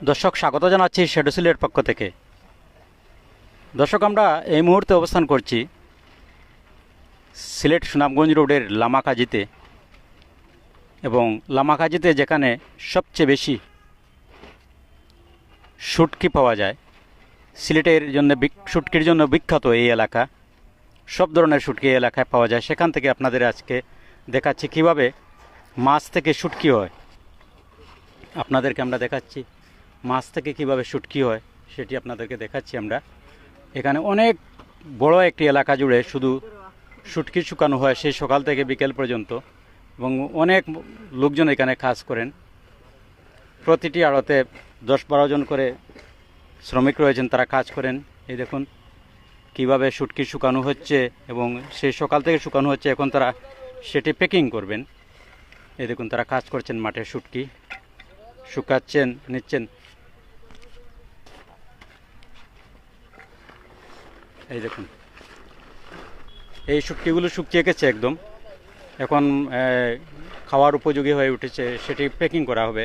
দর্শক, স্বাগত জানাচ্ছি শেডোসিলের পক্ষ থেকে। দর্শক, আমরা এই মুহূর্তে অবস্থান করছি সিলেট সুনামগঞ্জ রোডের লামাকাজিতে এবং লামাকাজিতে যেখানে সবচেয়ে বেশি শুটকি পাওয়া যায়, সিলেটের জন্য শুটকির জন্য বিখ্যাত এই এলাকা। সব ধরনের এই এলাকায় পাওয়া যায়। সেখান থেকে আপনাদের আজকে দেখাচ্ছি কীভাবে মাছ থেকে শুটকি হয়। আপনাদেরকে আমরা দেখাচ্ছি মাছ থেকে কীভাবে শুটকি হয় সেটি আপনাদেরকে দেখাচ্ছি আমরা। এখানে অনেক বড় একটি এলাকা জুড়ে শুধু শুটকি শুকানো হয় সেই সকাল থেকে বিকেল পর্যন্ত এবং অনেক লোকজন এখানে কাজ করেন। প্রতিটি আড়তে দশ বারো জন করে শ্রমিক রয়েছেন, তারা কাজ করেন। এই দেখুন কীভাবে শুটকি শুকানো হচ্ছে এবং সেই সকাল থেকে শুকানো হচ্ছে, এখন তারা সেটি প্যাকিং করবেন। এই দেখুন তারা কাজ করছেন মাঠে শুটকি শুকাচ্ছেন, নিচ্ছেন। এই দেখুন। এই শুটকিগুলো শুকিয়ে গেছে একদম। এখন খাওয়ার উপযোগী হয়ে উঠেছে। সেটি প্যাকিং করা হবে।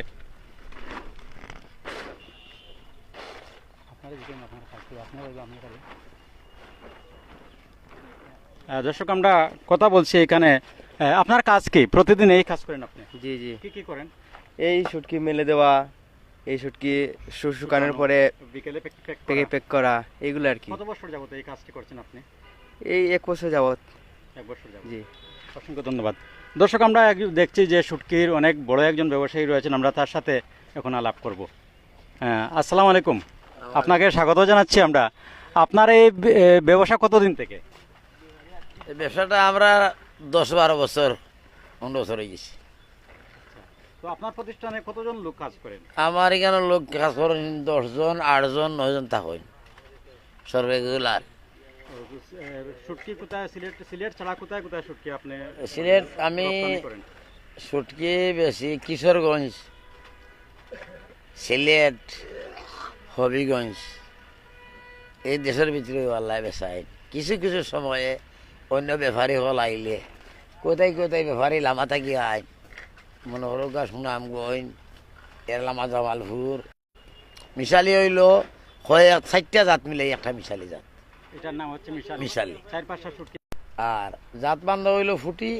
দর্শক আমরা কথা বলছি এখানে। আপনার কাজ কি? প্রতিদিন এই কাজ করেন আপনি? জি জি। কি কি করেন? এই শুটকি মেলে দেওয়া এই শুটকি শুকানোর পরে বিকেলে প্যাক প্যাক করা। প্যাক করা এইগুলো আর কি। কত বছর যাবত এই কাজটি করছেন আপনি? এই এক বছর যাবত। এক বছর যাবত। জি। অসংখ্য ধন্যবাদ। দর্শক আমরা এক- দেখছি যে শুটকির অনেক বড় একজন ব্যবসায়ী রয়েছেন আমরা তার সাথে এখন আলাপ করব। হ্যাঁ আসসালামু আলাইকুম। আপনাকে স্বাগত জানাচ্ছি আমরা। আপনার এই ব্যবসা কতদিন থেকে? এই ব্যবসাটা আমরা দশ বারো বছর পনেরো বছর হয়ে গেছি। তো আপনার প্রতিষ্ঠানে কতজন লোক কাজ করেন? আমার এখানে লোক কাজ করেন দশজন আটজন নয়জন থাকেন সব রেগুলার। এ, শুটকি কোথায় সিলেট সিলেট ছাড়া কোথায় কোথায় শুটকি আপনি সিলেট আমি? সুটকি বেশি কিশোরগঞ্জ সিলেট হবিগঞ্জ। এই দেশের ভিতরে আল্লাহ বেসায় কিছু কিছু সময়ে অন্য ব্যাপারী হল আইলে। কোথায় কোথায় ব্যাপারী লামা থাকি আয়। মনে হলো গা সুনামগঞ্জ এর লামা জামালপুর মিশালি হইল হয় চারটা জাত মিলে একটা মিশালি জাত। এটার নাম হচ্ছে মিশালি। মিশালি। চার পাঁচটা শুটকি। আর জাত বান্ধব হইল ফুটি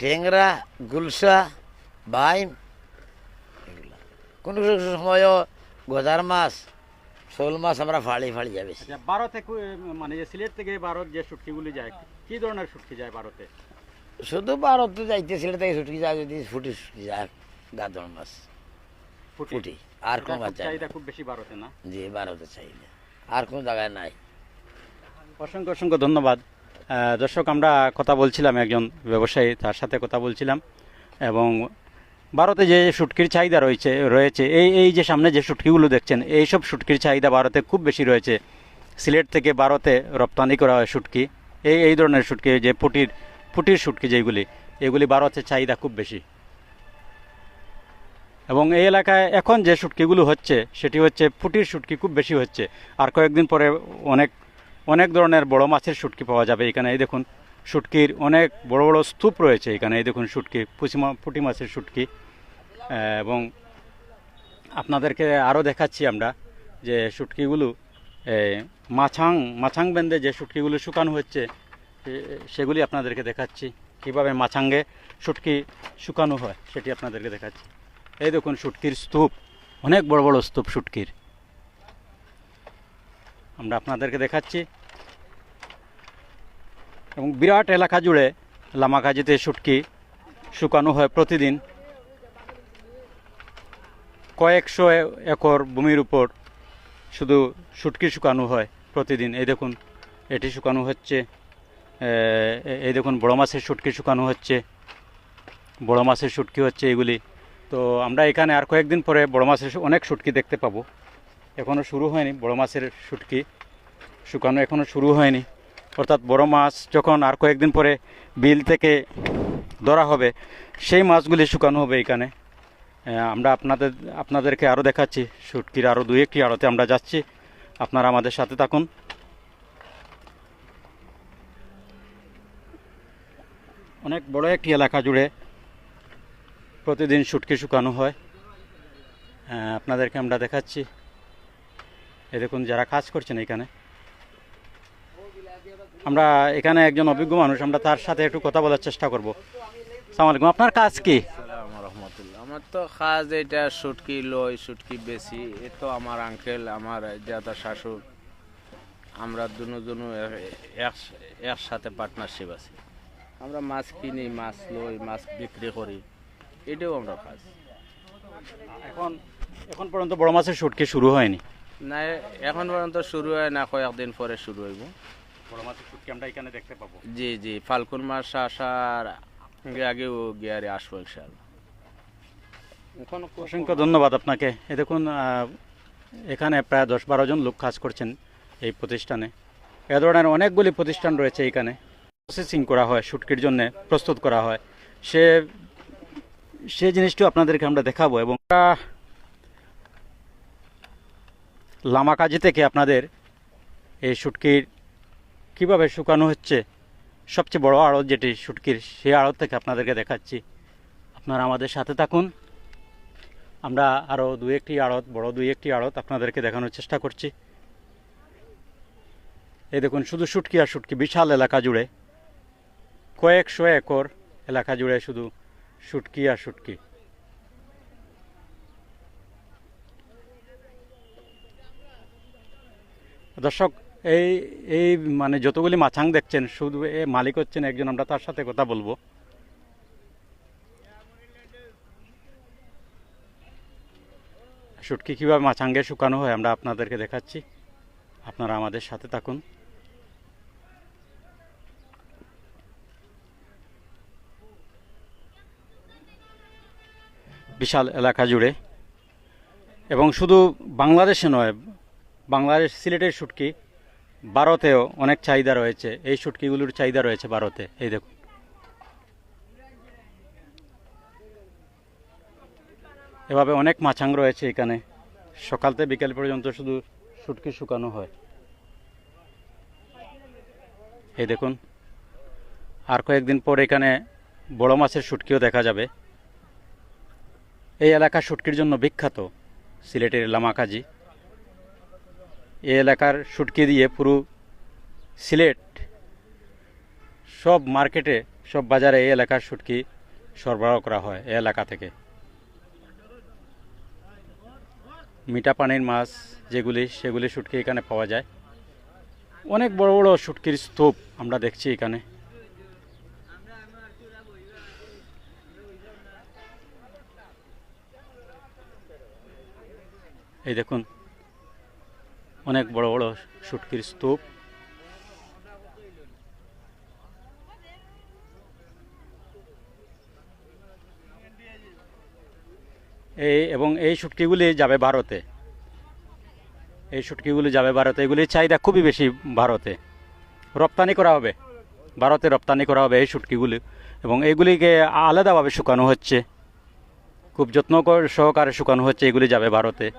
টেংরা গুলসা বাইম এগুলা। কোনো সময়ও গজার মাছ শোল মাছ আমরা ফাড়ি ফাড়ি যাবে আচ্ছা ভারতে মানে যে সিলেট থেকে ভারত যে শুটকিগুলি যায় কি ধরনের শুটকি যায় ভারতে? শুধু ভারত তো যাইতেছিল তাই ছুটকি যায় যদি ফুটি ছুটি যায় গাদর মাছ। ফুটি। আর কোনো মাছ চাহিদা খুব বেশি ভারতে না? জি ভারতে চাইলে আর কোনো জায়গায় নাই। অসংখ্য অসংখ্য ধন্যবাদ। দর্শক আমরা কথা বলছিলাম একজন ব্যবসায়ী তার সাথে কথা বলছিলাম। এবং ভারতে যে শুটকির চাহিদা রয়েছে রয়েছে এই এই যে সামনে যে শুটকিগুলো দেখছেন এই সব শুটকির চাহিদা ভারতে খুব বেশি রয়েছে। সিলেট থেকে ভারতে রপ্তানি করা হয় শুটকি। এই এই ধরনের শুটকি যে পুটির পুটির শুটকি যেগুলি, এগুলি ভারতের চাহিদা খুব বেশি। এবং এই এলাকায় এখন যে শুটকিগুলো হচ্ছে, সেটি হচ্ছে পুটির শুটকি খুব বেশি হচ্ছে। আর কয়েকদিন পরে অনেক অনেক ধরনের বড় মাছের শুটকি পাওয়া যাবে এখানে। এই দেখুন, শুটকির অনেক বড় বড় স্তূপ রয়েছে এখানে। এই দেখুন শুটকি, পুঁচি পুঁটি মাছের শুটকি। এবং আপনাদেরকে আরও দেখাচ্ছি আমরা যে শুটকিগুলো মাছাং মাছাং বেঁধে যে শুটকিগুলো শুকানো হচ্ছে সেগুলি আপনাদেরকে দেখাচ্ছি। কীভাবে মাছাঙ্গে শুটকি শুকানো হয়, সেটি আপনাদেরকে দেখাচ্ছি। এই দেখুন শুটকির স্তূপ। অনেক বড় বড় স্তূপ শুটকির। আমরা আপনাদেরকে দেখাচ্ছি। এবং বিরাট এলাকা জুড়ে লামাকাজিতে শুটকি শুকানো হয় প্রতিদিন। কয়েকশো একর ভূমির উপর শুধু শুটকি শুকানো হয় প্রতিদিন। এই দেখুন, এটি শুকানো হচ্ছে। এই দেখুন, বড় মাছের শুটকি শুকানো হচ্ছে। বড় মাছের শুটকি হচ্ছে এগুলি। তো আমরা এখানে আর কয়েকদিন পরে বড় মাছের অনেক শুটকি দেখতে পাবো। এখনও শুরু হয়নি বড় মাছের শুটকি। শুকানো এখনও শুরু হয়নি। অর্থাৎ বড় মাছ যখন আর কয়েকদিন পরে বিল থেকে ধরা হবে, সেই মাছগুলি শুকানো হবে এখানে। আমরা আপনাদের, আপনাদেরকে আরও দেখাচ্ছি। শুটকির আরও দুই একটি আড়তে আমরা যাচ্ছি। আপনারা আমাদের সাথে থাকুন। অনেক বড় একটি এলাকা জুড়ে প্রতিদিন শুটকি শুকানো হয়। আহ, আপনাদেরকে আমরা দেখাচ্ছি। এই দেখুন যারা কাজ করছেন এখানে। আমরা এখানে একজন অভিজ্ঞ মানুষ আমরা তার সাথে একটু কথা বলার চেষ্টা করব। সালাম আপনার কাজ কি? আমার তো কাজ এটা সুটকি লই সুটকি বেশি। এ তো আমার আঙ্কেল আমার দাদা শাশুড়। আমরা দুনো দুনো এক- একসাথে পার্টনারশিপ আছে। আমরা মাছ কিনি মাছ লই মাছ বিক্রি করি। এটাও আমরা কাজ। এখন এখন পর্যন্ত বড় মাছের শুটকি শুরু হয়নি? না এখন পর্যন্ত শুরু হয় না কয়েকদিন পরে শুরু হইব। বড় মাছের শুটকি আমরা এখানে দেখতে পাবো। জি জি ফাল্গুন মাস আসার আগে আগেও গিয়ারে আসব ইনশাল্লাহ এখন অসংখ্য ধন্যবাদ আপনাকে। এ দেখুন এখানে প্রায় দশ বারো জন লোক কাজ করছেন এই প্রতিষ্ঠানে। এ ধরনের অনেকগুলি প্রতিষ্ঠান রয়েছে এখানে। প্রসেসিং করা হয়, শুটকির জন্য প্রস্তুত করা হয়। সে সে জিনিসটিও আপনাদেরকে আমরা দেখাবো এবং লামাকাজি থেকে আপনাদের এই শুটকির কীভাবে শুকানো হচ্ছে? সবচেয়ে বড় আড়ত যেটি শুটকির সেই আড়ত থেকে আপনাদেরকে দেখাচ্ছি। আপনারা আমাদের সাথে থাকুন। আমরা আরও দু একটি আড়ত, বড় দুই একটি আড়ত আপনাদেরকে দেখানোর চেষ্টা করছি। এই দেখুন, শুধু শুটকি আর শুটকি, বিশাল এলাকা জুড়ে। কয়েকশো একর এলাকা জুড়ে শুধু শুটকি আর শুটকি। দর্শক, এই এই মানে যতগুলি মাছাং দেখছেন, শুধু এ মালিক হচ্ছেন একজন, আমরা তার সাথে কথা বলব। শুটকি কীভাবে মাছাঙ্গে শুকানো হয় আমরা আপনাদেরকে দেখাচ্ছি। আপনারা আমাদের সাথে থাকুন। বিশাল এলাকা জুড়ে। এবং শুধু বাংলাদেশে নয়, বাংলাদেশ সিলেটের শুটকি ভারতেও অনেক চাহিদা রয়েছে। এই শুটকিগুলোর চাহিদা রয়েছে ভারতে। এই দেখুন। এভাবে অনেক মাছাং রয়েছে এখানে। সকাল থেকে বিকেল পর্যন্ত শুধু শুটকি শুকানো হয়। এই দেখুন। আর কয়েকদিন পর এখানে বড় মাছের শুটকিও দেখা যাবে। এই এলাকা শুটকির জন্য বিখ্যাত, সিলেটের লামাকাজি। এই এলাকার শুটকি দিয়ে পুরো সিলেট, সব মার্কেটে, সব বাজারে এই এলাকার শুটকি সরবরাহ করা হয় এই এলাকা থেকে। মিঠা পানির মাছ যেগুলি, সেগুলি শুটকি এখানে পাওয়া যায়। অনেক বড় বড় শুটকির স্তূপ আমরা দেখছি এখানে। এই দেখুন, অনেক বড় বড় শুটকির স্তূপ। এই এবং এই শুটকিগুলি যাবে ভারতে। এই শুটকিগুলি যাবে ভারতে। এগুলির চাহিদা খুবই বেশি ভারতে। রপ্তানি করা হবে। ভারতে রপ্তানি করা হবে এই শুটকিগুলি এবং এইগুলিকে আলাদাভাবে শুকানো হচ্ছে। খুব যত্ন কর- সহকারে শুকানো হচ্ছে। এগুলি যাবে ভারতে।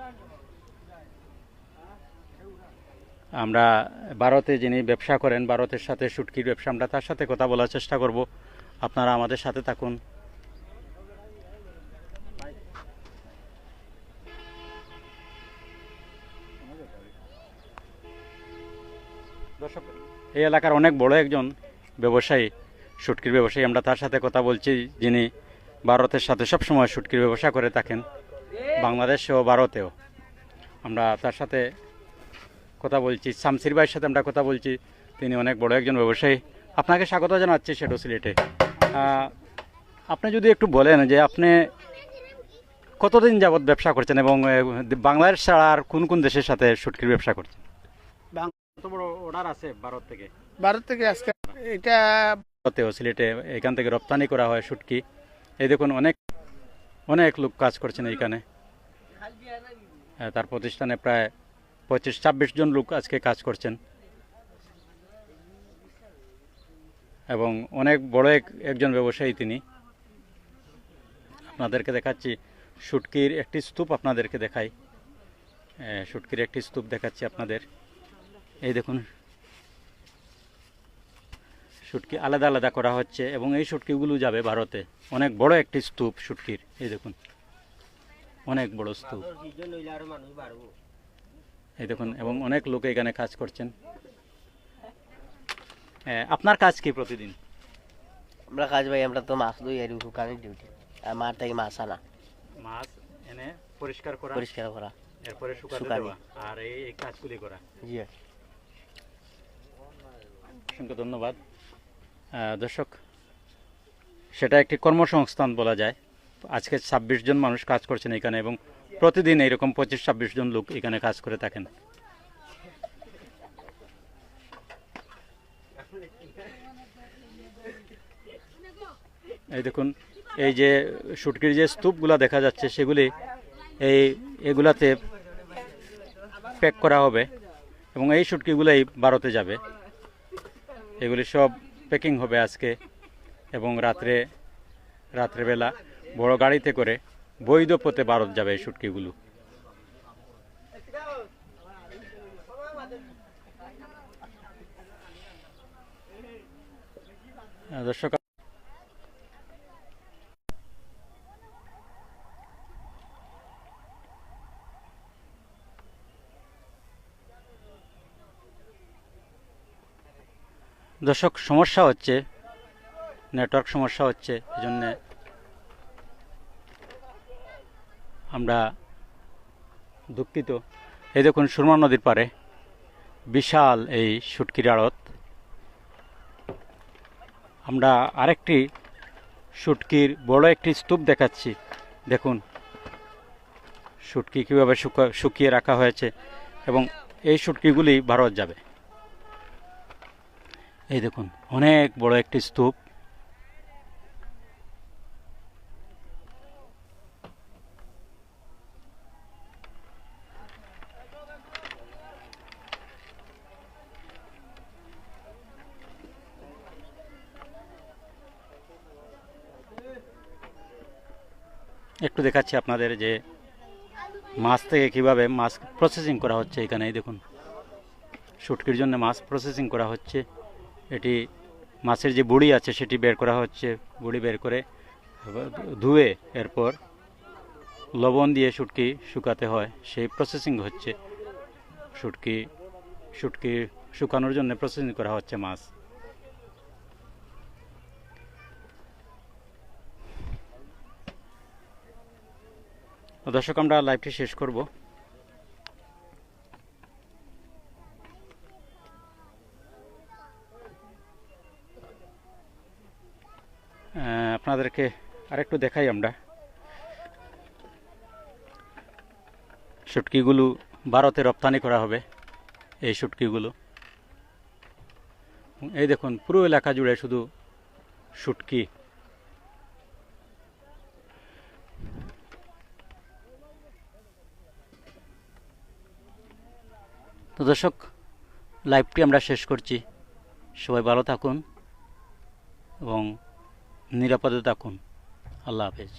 আমরা ভারতে যিনি ব্যবসা করেন, ভারতের সাথে শুটকির ব্যবসা, আমরা তার সাথে কথা বলার চেষ্টা করব। আপনারা আমাদের সাথে থাকুন। এই এলাকার অনেক বড় একজন ব্যবসায়ী, শুটকির ব্যবসায়ী, আমরা তার সাথে কথা বলছি, যিনি ভারতের সাথে সবসময় শুটকির ব্যবসা করে থাকেন বাংলাদেশে ও ভারতেও। আমরা তার সাথে কথা বলছি শামসির ভাইয়ের সাথে আমরা কথা বলছি তিনি অনেক বড় একজন ব্যবসায়ী। আপনাকে স্বাগত জানাচ্ছি সেটো সিলেটে। আপনি যদি একটু বলেন যে আপনি কতদিন যাবৎ ব্যবসা করছেন এবং বাংলাদেশ ছাড়া আর কোন কোন দেশের সাথে শুটকির ব্যবসা করছেন? বড় অর্ডার আছে ভারত থেকে? ভারত থেকে আজকে এটা সিলেটে এখান থেকে রপ্তানি করা হয় শুটকি। এই দেখুন অনেক অনেক লোক কাজ করছেন এইখানে। হ্যাঁ, তার প্রতিষ্ঠানে প্রায় পঁচিশ, ছাব্বিশ জন লোক আজকে কাজ করছেন। এবং অনেক বড় এক, একজন ব্যবসায়ী তিনি। আপনাদেরকে দেখাচ্ছি, শুটকির একটি স্তূপ আপনাদেরকে দেখাই। শুটকির একটি স্তূপ দেখাচ্ছি আপনাদের। এই দেখুন। শুটকি আলাদা আলাদা করা হচ্ছে এবং এই শুটকিগুলো যাবে ভারতে। অনেক বড় একটি স্তূপ শুটকির। এই দেখুন। অনেক বড় স্তূপ। এই দেখুন এবং অনেক লোক এখানে কাজ করছেন। হ্যাঁ, আপনার কাজ কি প্রতিদিন? আমরা কাজ ভাই আমরা তো মাছ ধুই আর শুকানোর ডিউটি আর মার থেকে মাছ আনা। মাছ এনে পরিষ্কার করা পরিষ্কার করা। এরপরে শুকাতে দেওয়া আর এই কাজগুলি করা। জি অসংখ্য ধন্যবাদ। দর্শক সেটা একটি কর্মসংস্থান বলা যায়। আজকে ছাব্বিশ জন মানুষ কাজ করছেন এখানে এবং প্রতিদিন এইরকম পঁচিশ, ছাব্বিশ জন লোক এখানে কাজ করে থাকেন। এই দেখুন, এই যে শুটকির যে স্তূপগুলা দেখা যাচ্ছে, সেগুলি এই এগুলাতে প্যাক করা হবে এবং এই শুটকিগুলাই ভারতে যাবে। এগুলি সব প্যাকিং হবে আজকে এবং রাত্রে, রাত্রেবেলা বড় গাড়িতে করে বৈধ পথে ভারত যাবে এই শুটকিগুলো আহ, দর্শক দর্শক সমস্যা হচ্ছে নেটওয়ার্ক সমস্যা হচ্ছে এই জন্যে আমরা দুঃখিত। এই দেখুন সুরমা নদীর পারে বিশাল এই শুটকির আড়ত। আমরা আরেকটি শুটকির বড় একটি স্তূপ দেখাচ্ছি। দেখুন, শুটকি কীভাবে শুকা- শুকিয়ে রাখা হয়েছে এবং এই শুটকিগুলি ভারত যাবে। এই দেখুন, অনেক বড় একটি স্তূপ একটু দেখাচ্ছি আপনাদের যে মাছ থেকে কীভাবে মাছ প্রসেসিং করা হচ্ছে এখানে দেখুন। শুটকির জন্য মাছ প্রসেসিং করা হচ্ছে। এটি মাছের যে বুড়ি আছে, সেটি বের করা হচ্ছে, বুড়ি বের করে ধুয়ে এরপর লবণ দিয়ে শুটকি শুকাতে হয়, সেই প্রসেসিং হচ্ছে। শুটকি শুটকি শুকানোর জন্য প্রসেসিং করা হচ্ছে মাছ। দর্শক, আমরা লাইভটি শেষ করব। আপনাদেরকে আরেকটু দেখাই আমরা। শুটকিগুলো ভারতে রপ্তানি করা হবে, এই শুটকিগুলো এই দেখুন, পুরো এলাকা জুড়ে শুধু শুটকি তো দর্শক লাইভটি আমরা শেষ করছি। সবাই ভালো থাকুন এবং নিরাপদে থাকুন। আল্লাহ হাফেজ।